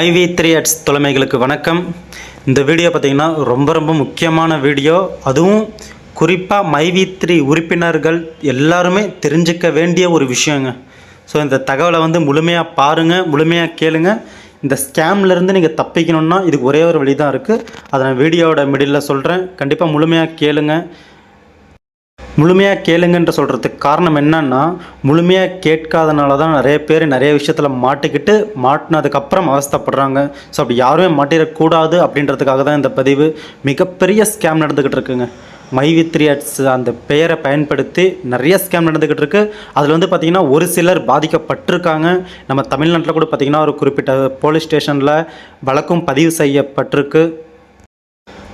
IV three ads தொலைமைகளுக்கு வணக்கம். இந்த video பார்த்தீங்கன்னா ரொம்ப ரொம்ப முக்கியமான வீடியோ. அதுவும் குறிப்பாக மைவி த்ரீ உறுப்பினர்கள் எல்லாருமே தெரிஞ்சுக்க வேண்டிய ஒரு விஷயங்க. ஸோ இந்த தகவலை வந்து முழுமையாக பாருங்கள் முழுமையாக கேளுங்க. இந்த ஸ்கேம்லேருந்து நீங்கள் தப்பிக்கணும்னா இதுக்கு ஒரே ஒரு வழி தான் இருக்குது அதை நான் வீடியோவோட மிடில் சொல்கிறேன் கண்டிப்பாக முழுமையாக கேளுங்கள் முழுமையாக கேளுங்கன்ற சொல்கிறதுக்கு காரணம் என்னன்னா முழுமையாக கேட்காதனால தான் நிறைய பேர் நிறைய விஷயத்தில் மாட்டிக்கிட்டு மாட்டினதுக்கப்புறம் அவஸ்தைப்படுறாங்க. ஸோ அப்படி யாருமே மாட்டிடக்கூடாது அப்படின்றதுக்காக தான் இந்த பதிவு மிகப்பெரிய ஸ்கேம் நடந்துக்கிட்டு இருக்குங்க. மைவி த்ரீ அட்ஸ் அந்த பெயரை பயன்படுத்தி நிறைய ஸ்கேம் நடந்துக்கிட்டு இருக்குது அதில் வந்து பார்த்திங்கன்னா ஒரு சிலர் பாதிக்கப்பட்டிருக்காங்க. நம்ம தமிழ்நாட்டில் கூட பார்த்திங்கன்னா ஒரு குறிப்பிட்ட போலீஸ் ஸ்டேஷனில் வழக்கும் பதிவு செய்யப்பட்டிருக்கு.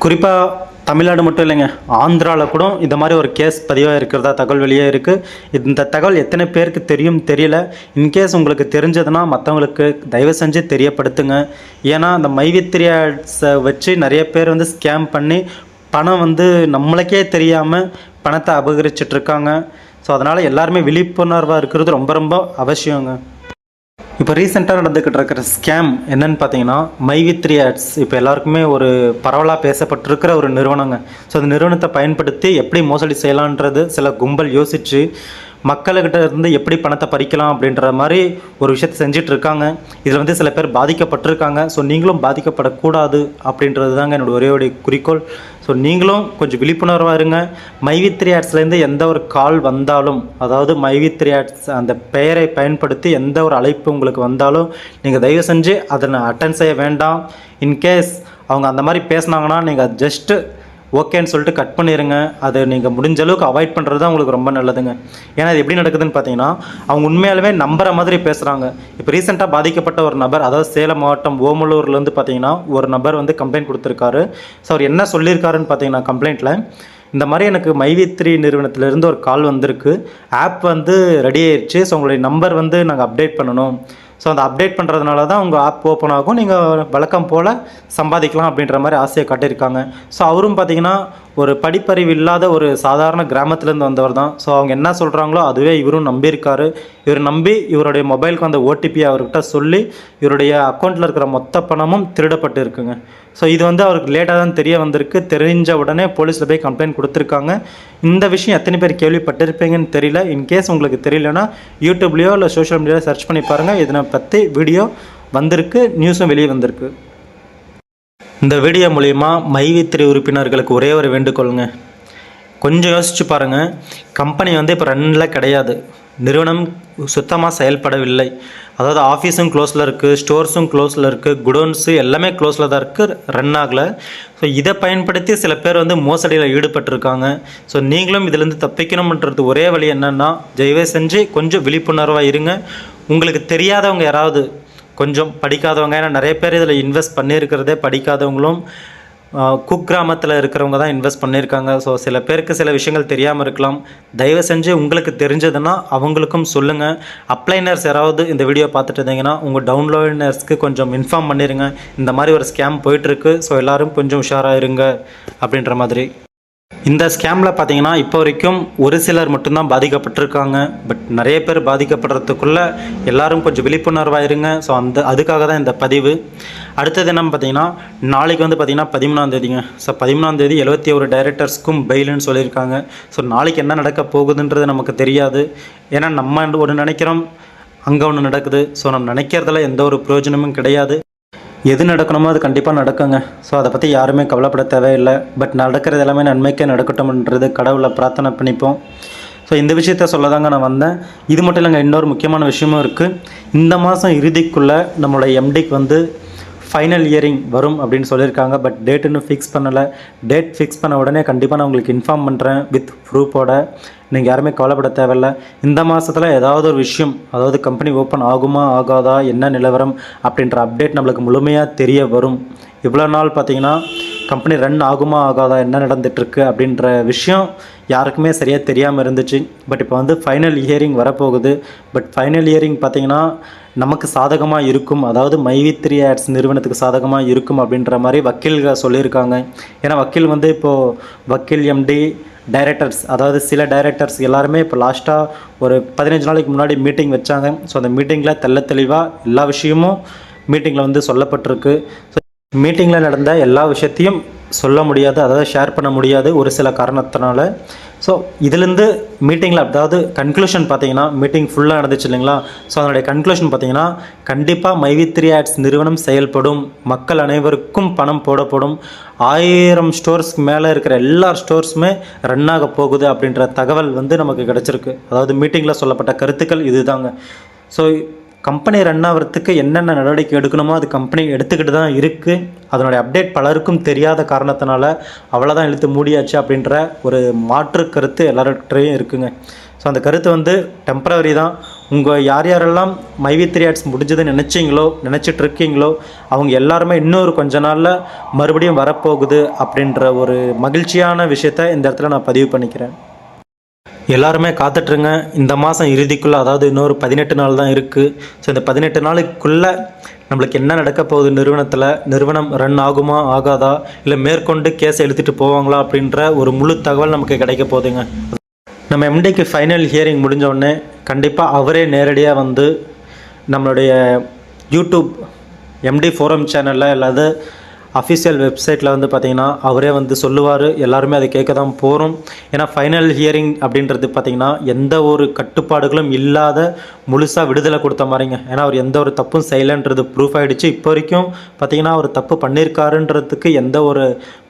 குறிப்பாக தமிழ்நாடு மட்டும் இல்லைங்க ஆந்திராவில் கூட இந்த மாதிரி ஒரு கேஸ் பதிவாக இருக்கிறதா தகவல் வெளியே இருக்குது இந்த தகவல் எத்தனை பேருக்கு தெரியும் தெரியல. இன்கேஸ் உங்களுக்கு தெரிஞ்சதுன்னா மற்றவங்களுக்கு தயவு செஞ்சு தெரியப்படுத்துங்க. ஏன்னா அந்த மைவித்திரியாட்ஸை வச்சு நிறைய பேர் வந்து ஸ்கேம் பண்ணி பணம் வந்து நம்மளுக்கே தெரியாமல் பணத்தை அபகரிச்சிட்டு இருக்காங்க. ஸோ அதனால் எல்லாருமே விழிப்புணர்வாக இருக்கிறது ரொம்ப ரொம்ப அவசியங்க. இப்போ ரீசெண்டாக நடந்துக்கிட்டு இருக்கிற ஸ்கேம் என்னன்னு பார்த்தீங்கன்னா மை வித் த்ரீ ஆட்ஸ் இப்போ எல்லாருக்குமே ஒரு பரவலாக பேசப்பட்டிருக்கிற ஒரு நிறுவனங்க. ஸோ அந்த நிறுவனத்தை பயன்படுத்தி எப்படி மோசடி செய்யலான்றது சில கும்பல் யோசித்து மக்கள்கிட்ட இருந்து எப்படி பணத்தை பறிக்கலாம் அப்படின்ற மாதிரி ஒரு விஷயத்தை செஞ்சுட்டு இருக்காங்க இதில் வந்து சில பேர் பாதிக்கப்பட்டிருக்காங்க. ஸோ நீங்களும் பாதிக்கப்படக்கூடாது அப்படின்றது தாங்க என்னோடய ஒரே ஒரு குறிக்கோள். ஸோ நீங்களும் கொஞ்சம் விழிப்புணர்வாக இருங்க. மைவித்ரி ஆட்ஸ்லேருந்து எந்த ஒரு கால் வந்தாலும் அதாவது மைவித்ரி ஆட்ஸ் அந்த பெயரை பயன்படுத்தி எந்த ஒரு அழைப்பு உங்களுக்கு வந்தாலும் நீங்கள் தயவு செஞ்சு அதை அட்டன் செய்ய வேண்டாம். இன்கேஸ் அவங்க அந்த மாதிரி பேசினாங்கன்னா நீங்கள் ஜஸ்ட்டு ஓகேன்னு சொல்லிட்டு கட் பண்ணிடுங்க அது நீங்கள் முடிஞ்ச அளவுக்கு அவாய்ட் பண்ணுறது தான் உங்களுக்கு ரொம்ப நல்லதுங்க. ஏன்னா இது எப்படி நடக்குதுன்னு பார்த்தீங்கன்னா அவங்க உண்மையாலுமே நம்புற மாதிரி பேசுகிறாங்க இப்போ ரீசெண்டாக பாதிக்கப்பட்ட ஒரு நபர் அதாவது சேலம் மாவட்டம் ஓமலூர்லேருந்து பார்த்தீங்கன்னா ஒரு நபர் வந்து கம்ப்ளைண்ட் கொடுத்துருக்காரு. ஸோ அவர் என்ன சொல்லியிருக்காருன்னு பார்த்தீங்கன்னா கம்ப்ளைண்ட்டில் இந்த மாதிரி எனக்கு மைவித்ரி நிறுவனத்திலேருந்து ஒரு கால் வந்திருக்கு. ஆப் வந்து ரெடி ஆயிடுச்சு ஸோ உங்களுடைய நம்பர் வந்து நாங்கள் அப்டேட் பண்ணணும். ஸோ அந்த அப்டேட் பண்ணுறதுனால தான் உங்கள் ஆப் ஓப்பன் ஆகும். நீங்கள் வழக்கம் போல் சம்பாதிக்கலாம் அப்படின்ற மாதிரி ஆசையை காட்டியிருக்காங்க. ஸோ அவரும் பார்த்தீங்கன்னா ஒரு படிப்பறிவு இல்லாத ஒரு சாதாரண கிராமத்துலேருந்து வந்தவர் தான். ஸோ அவங்க என்ன சொல்கிறாங்களோ அதுவே இவரும் நம்பியிருக்காரு. இவர் நம்பி இவருடைய மொபைலுக்கு அந்த ஓடிபி அவர்கிட்ட சொல்லி இவருடைய அக்கௌண்ட்டில் இருக்கிற மொத்த பணமும் திருடப்பட்டு இருக்குங்க ஸோ இது வந்து அவருக்கு லேட்டாக தான் தெரிய வந்திருக்கு. தெரிஞ்ச உடனே போலீஸில் போய் கம்ப்ளைண்ட் கொடுத்துருக்காங்க. இந்த விஷயம் எத்தனை பேர் கேள்விப்பட்டிருப்பீங்கன்னு தெரியல. இன்கேஸ் உங்களுக்கு தெரியலனா யூடியூப்லேயோ இல்லை சோஷியல் மீடியாவில் சர்ச் பண்ணி பாருங்கள் இதனை பற்றி வீடியோ வந்திருக்கு. நியூஸும் வெளியே வந்திருக்கு. இந்த வீடியோ மூலிமா மைவித்திரை உறுப்பினர்களுக்கு ஒரே ஒரு வேண்டுகோளுங்க. கொஞ்சம் யோசிச்சு பாருங்கள் கம்பெனி வந்து இப்போ ரன்னில் கிடையாது. நிறுவனம் சுத்தமாக செயல்படவில்லை. அதாவது ஆஃபீஸும் க்ளோஸில் இருக்குது ஸ்டோர்ஸும் க்ளோஸில் இருக்குது குடோன்ஸு எல்லாமே க்ளோஸில் தான் இருக்குது ரன் ஆகலை. ஸோ இதை பயன்படுத்தி சில பேர் வந்து மோசடியில் ஈடுபட்டிருக்காங்க. ஸோ நீங்களும் இதிலேருந்து தப்பிக்கணும்ன்றது ஒரே வழி என்னென்னா தயவு செஞ்சு கொஞ்சம் விழிப்புணர்வாக இருங்க. உங்களுக்கு தெரியாதவங்க யாராவது கொஞ்சம் படிக்காதவங்க ஏன்னா நிறைய பேர் இதில் இன்வெஸ்ட் பண்ணியிருக்கிறதே படிக்காதவங்களும் குக்கிராமத்தில் இருக்கிறவங்க தான் இன்வெஸ்ட் பண்ணியிருக்காங்க. ஸோ சில பேருக்கு சில விஷயங்கள் தெரியாமல் இருக்கலாம். தயவு செஞ்சு உங்களுக்கு தெரிஞ்சதுன்னா அவங்களுக்கும் சொல்லுங்கள் அப்ளைனர்ஸ் யாராவது இந்த வீடியோ பார்த்துட்டு இருந்தீங்கன்னா உங்கள் டவுன்லோடர்ஸ்க்கு கொஞ்சம் இன்ஃபார்ம் பண்ணிடுங்க இந்த மாதிரி ஒரு ஸ்கேம் போயிட்டுருக்கு ஸோ எல்லோரும் கொஞ்சம் உஷாராக இருங்க. அப்படின்ற மாதிரி. இந்த ஸ்கேமில் பார்த்தீங்கன்னா இப்போ வரைக்கும் ஒரு சிலர் மட்டும்தான் பாதிக்கப்பட்டிருக்காங்க. பட் நிறைய பேர் பாதிக்கப்படுறதுக்குள்ளே எல்லாரும் கொஞ்சம் விழிப்புணர்வாக இருங்க ஸோ அந்த அதுக்காக தான் இந்த பதிவு. அடுத்தது என்னன்னு பார்த்தீங்கன்னா நாளைக்கு வந்து பார்த்திங்கன்னா பதிமூணாம் தேதிங்க. ஸோ பதிமூணாந்தேதி எழுபத்தி ஒரு டைரக்டர்ஸ்க்கும் பெயிலுன்னு சொல்லியிருக்காங்க. ஸோ நாளைக்கு என்ன நடக்க போகுதுன்றது நமக்கு தெரியாது. ஏன்னா நம்ம ஒன்று நினைக்கிறோம் அங்கே ஒன்று நடக்குது. ஸோ நம்ம நினைக்கிறதுல எந்த ஒரு பிரயோஜனமும் கிடையாது. எது நடக்கணுமோ அது கண்டிப்பாக நடக்குங்க. ஸோ அதை பற்றி யாருமே கவலைப்பட தேவையில்லை. பட் நடக்கிறது எல்லாமே நன்மைக்கே நடக்கட்டும்ன்றது கடவுளை பிரார்த்தனை பண்ணிப்போம். ஸோ இந்த விஷயத்த சொல்ல தாங்க நான் வந்தேன். இது மட்டும் இல்லைங்க இன்னொரு முக்கியமான விஷயமும் இருக்குது இந்த மாதம் இறுதிக்குள்ளே நம்மளோட எம்டிக்கு வந்து ஃபைனல் இயரிங் வரும் அப்படின்னு சொல்லியிருக்காங்க. பட் டேட் இன்னும் ஃபிக்ஸ் பண்ணலை. டேட் ஃபிக்ஸ் பண்ண உடனே கண்டிப்பாக நான் உங்களுக்கு இன்ஃபார்ம் பண்ணுறேன் வித் ப்ரூஃபோட நீங்கள் யாருமே கவலைப்பட தேவையில்ல. இந்த மாதத்தில் ஏதாவது ஒரு விஷயம் அதாவது கம்பெனி ஓப்பன் ஆகுமா ஆகாதா என்ன நிலவரம் அப்படின்ற அப்டேட் நம்மளுக்கு முழுமையாக தெரிய வரும். இவ்வளோ நாள் பார்த்தீங்கன்னா கம்பெனி ரன் ஆகுமா ஆகாதா என்ன நடந்துகிட்ருக்கு அப்படின்ற விஷயம் யாருக்குமே சரியாக தெரியாமல் இருந்துச்சு. பட் இப்போ வந்து ஃபைனல் இயரிங் வரப்போகுது. பட் ஃபைனல் இயரிங் பார்த்தீங்கன்னா நமக்கு சாதகமாக இருக்கும். அதாவது மைவி த்ரீ ஆட்ஸ் நிறுவனத்துக்கு சாதகமாக இருக்கும் அப்படின்ற மாதிரி வக்கீல்கள் சொல்லியிருக்காங்க. ஏன்னா வக்கீல் வந்து இப்போது வக்கீல் எம்டி டைரக்டர்ஸ் அதாவது சில டைரக்டர்ஸ் எல்லாருமே இப்போ லாஸ்ட்டாக ஒரு பதினஞ்சு நாளைக்கு முன்னாடி மீட்டிங் வச்சாங்க. ஸோ அந்த மீட்டிங்கில் தெள்ள தெளிவாக எல்லா விஷயமும் மீட்டிங்கில் வந்து சொல்லப்பட்டிருக்கு. ஸோ மீட்டிங்கில் நடந்த எல்லா விஷயத்தையும் சொல்ல முடியாது அதாவது ஷேர் பண்ண முடியாது ஒரு சில காரணத்தினால. ஸோ இதுலேருந்து மீட்டிங்கில் அதாவது கன்க்ளூஷன் பார்த்தீங்கன்னா மீட்டிங் ஃபுல்லாக நடந்துச்சு இல்லைங்களா? ஸோ அதனுடைய கன்க்ளூஷன் பார்த்தீங்கன்னா கண்டிப்பாக மைவித்ரி ஆட்ஸ் நிறுவனம் செயல்படும். மக்கள் அனைவருக்கும் பணம் போடப்படும். ஆயிரம் ஸ்டோர்ஸ்க்கு மேலே இருக்கிற எல்லா ஸ்டோர்ஸுமே ரன் ஆக போகுது அப்படின்ற தகவல் வந்து நமக்கு கிடச்சிருக்கு. அதாவது மீட்டிங்கில் சொல்லப்பட்ட கருத்துக்கள் இதுதாங்க. ஸோ கம்பெனி ரன் ஆகிறதுக்கு என்னென்ன நடவடிக்கை எடுக்கணுமோ அது கம்பெனி எடுத்துக்கிட்டு தான் இருக்குது அதனுடைய அப்டேட் பலருக்கும் தெரியாத காரணத்தினால அவ்வளோதான் இழுத்து மூடியாச்சு அப்படின்ற ஒரு மாற்று கருத்து எல்லார்கிட்டையும் இருக்குங்க. ஸோ அந்த கருத்து வந்து டெம்பரவரி தான். உங்கள் யார் யாரெல்லாம் மைவி த்ரீ ஆட்ஸ் முடிஞ்சதுன்னு நினச்சிங்களோ நினச்சிட்டு இருக்கீங்களோ அவங்க எல்லாருமே இன்னொரு கொஞ்ச நாளில் மறுபடியும் வரப்போகுது அப்படின்ற ஒரு மகிழ்ச்சியான விஷயத்த இந்த இடத்துல நான் பதிவு பண்ணிக்கிறேன். எல்லாருமே காத்துட்ருங்க. இந்த மாதம் இறுதிக்குள்ளே அதாவது இன்னொரு பதினெட்டு நாள் தான் இருக்குது ஸோ இந்த பதினெட்டு நாளுக்குள்ளே நம்மளுக்கு என்ன நடக்க போகுது நிறுவனத்தில்? நிறுவனம் ரன் ஆகுமா ஆகாதா? இல்லை மேற்கொண்டு கேஸை எழுத்துட்டு போவாங்களா அப்படின்ற ஒரு முழு தகவல் நமக்கு கிடைக்க போகுதுங்க. நம்ம எம்டிக்கு ஃபைனல் ஹியரிங் முடிஞ்சோடனே கண்டிப்பாக அவரே நேரடியாக வந்து நம்மளுடைய யூடியூப் எம்டி ஃபோரம் சேனலில் அல்லது அஃபிஷியல் வெப்சைட்டில் வந்து பார்த்திங்கன்னா அவரே வந்து சொல்லுவார். எல்லாருமே அதை கேட்க தான் போகிறோம் ஏன்னா ஃபைனல் ஹியரிங் அப்படின்றது பார்த்திங்கன்னா எந்த ஒரு கட்டுப்பாடுகளும் இல்லாத முழுசாக விடுதலை கொடுத்த மாதிரிங்க. ஏன்னா அவர் எந்த ஒரு தப்பும் செய்யலைன்றது ப்ரூஃப் ஆகிடுச்சு இப்போ வரைக்கும் பார்த்திங்கன்னா அவர் தப்பு பண்ணியிருக்காருன்றதுக்கு எந்த ஒரு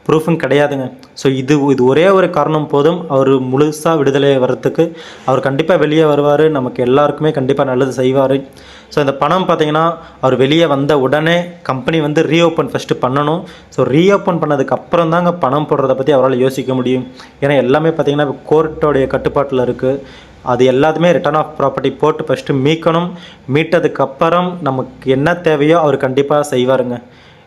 ப்ரூஃபும் கிடையாதுங்க. ஸோ இது இது ஒரே ஒரு காரணம் போதும். அவர் முழுசாக விடுதலை வர்றதுக்கு அவர் கண்டிப்பாக வெளியே வருவார். நமக்கு எல்லாருக்குமே கண்டிப்பாக நல்லது செய்வார். ஸோ இந்த பணம் பார்த்தீங்கன்னா அவர் வெளியே வந்த உடனே கம்பெனி வந்து ரீஓப்பன் ஃபஸ்ட்டு பண்ணணும். ஸோ ரீஓப்பன் பண்ணதுக்கு அப்புறம் தாங்க பணம் போடுறத பற்றி அவரால் யோசிக்க முடியும். ஏன்னா எல்லாமே பார்த்தீங்கன்னா கோர்ட்டோடைய கட்டுப்பாட்டில் இருக்குது அது எல்லாத்துமே ரிட்டர்ன் ஆஃப் ப்ராப்பர்ட்டி போட்டு ஃபஸ்ட்டு மீட்கணும். மீட்டதுக்கப்புறம் நமக்கு என்ன தேவையோ அவர் கண்டிப்பாக செய்வாருங்க.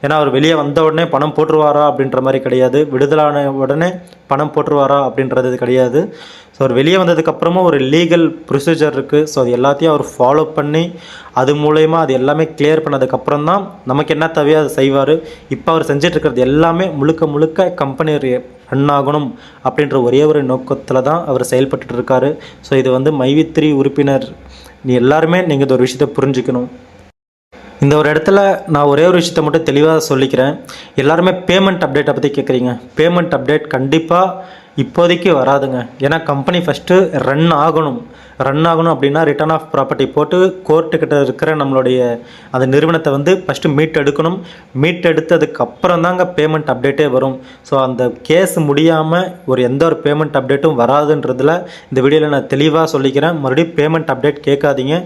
ஏன்னா அவர் வெளியே வந்த உடனே பணம் போட்டுருவாரா அப்படின்ற மாதிரி கிடையாது. விடுதலான உடனே பணம் போட்டுருவாரா அப்படின்றது கிடையாது. ஸோ அவர் வெளியே வந்ததுக்கப்புறமும் ஒரு லீகல் ப்ரொசீஜர் இருக்குது ஸோ அது எல்லாத்தையும் அவர் ஃபாலோ பண்ணி அது மூலயமா அது எல்லாமே கிளியர் பண்ணதுக்கப்புறம் தான் நமக்கு என்ன தேவையோ அதை செய்வார். இப்போ அவர் செஞ்சிட்ருக்கிறது எல்லாமே முழுக்க முழுக்க கம்பெனி ரன் ஆகணும் அப்படின்ற ஒரே ஒரு நோக்கத்தில் தான் அவர் செயல்பட்டு இருக்காரு ஸோ இது வந்து மைவித்ரி உறுப்பினர் நீ எல்லாருமே நீங்கள் இந்த ஒரு விஷயத்தை புரிஞ்சுக்கணும். இந்த ஒரு இடத்துல நான் ஒரே ஒரு விஷயத்த மட்டும் தெளிவாக சொல்லிக்கிறேன். எல்லாருமே பேமெண்ட் அப்டேட்டை பற்றி கேட்குறீங்க பேமெண்ட் அப்டேட் கண்டிப்பாக இப்போதைக்கு வராதுங்க. ஏன்னா கம்பெனி ஃபஸ்ட்டு ரன் ஆகணும். ரன் ஆகணும் அப்படின்னா ரிட்டர்ன் ஆஃப் ப்ராப்பர்ட்டி போட்டு கோர்ட்டுக்கிட்ட இருக்கிற நம்மளுடைய அந்த நிறுவனத்தை வந்து ஃபஸ்ட்டு மீட் எடுக்கணும். மீட் எடுத்ததுக்கு அப்புறம் தாங்க பேமெண்ட் அப்டேட்டே வரும். ஸோ அந்த கேஸ் முடியாமல் ஒரு எந்த ஒரு பேமெண்ட் அப்டேட்டும் வராதுன்றதில் இந்த வீடியோவில் நான் தெளிவாக சொல்லிக்கிறேன். மறுபடியும் பேமெண்ட் அப்டேட் கேட்காதீங்க.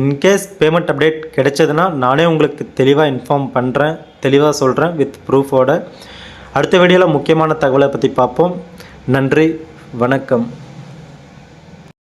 இன்கேஸ் பேமெண்ட் அப்டேட் கிடைச்சதுன்னா நானே உங்களுக்கு தெளிவாக இன்ஃபார்ம் பண்ணுறேன் தெளிவாக சொல்கிறேன் வித் ப்ரூஃபோட அடுத்த வீடியோவில் முக்கியமான தகவலை பற்றி பார்ப்போம். நன்றி வணக்கம்.